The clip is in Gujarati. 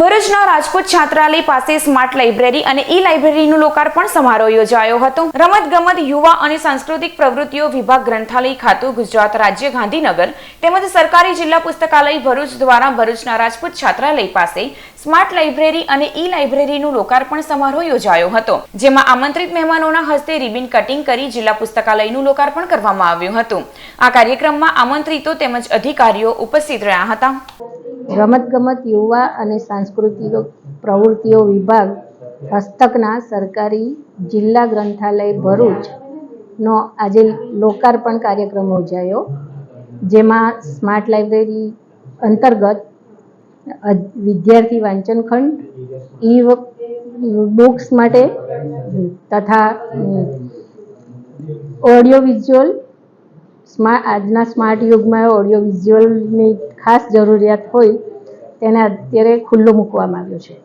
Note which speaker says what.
Speaker 1: ભરૂચના રાજપૂત છાત્રાલય પાસે સ્માર્ટ લાઇબ્રેરી અને ઈ લાઇબ્રેરીનું લોકાર્પણ સમારોહ યોજાયો હતો. રમત ગમત યુવા અને સાંસ્કૃતિક પ્રવૃત્તિઓ વિભાગ ગ્રંથાલય ખાતું, ગુજરાત રાજ્ય, ગાંધીનગર તેમજ સરકારી જિલ્લા પુસ્તકાલય ભરૂચ દ્વારા ભરૂચના રાજપૂત છાત્રાલય પાસે સ્માર્ટ લાઇબ્રેરી અને ઈ લાઇબ્રેરીનું લોકાર્પણ સમારોહ યોજાયો હતો, જેમાં આમંત્રિત મહેમાનોના હસ્તે રિબિન કટિંગ કરી જિલ્લા પુસ્તકાલયનું લોકાર્પણ કરવામાં આવ્યું હતું. આ કાર્યક્રમમાં આમંત્રિતો તેમજ અધિકારીઓ ઉપસ્થિત રહ્યા હતા.
Speaker 2: રમતગમત, યુવા અને સાંસ્કૃતિક પ્રવૃત્તિઓ વિભાગ, હસ્તકના સરકારી જિલ્લા ગ્રંથાલય ભરૂચનો આજે લોકાર્પણ કાર્યક્રમ યોજાયો, જેમાં સ્માર્ટ લાઇબ્રેરી અંતર્ગત વિદ્યાર્થી વાંચન ખંડ ઈ બુક્સ માટે, તથા ઓડિયો વિઝ્યુઅલ સ્મા આજના સ્માર્ટ યુગમાં ઓડિયો વિઝ્યુઅલની ખાસ જરૂરિયાત હોય, તેને અત્યારે ખુલ્લું મૂકવામાં આવ્યું છે.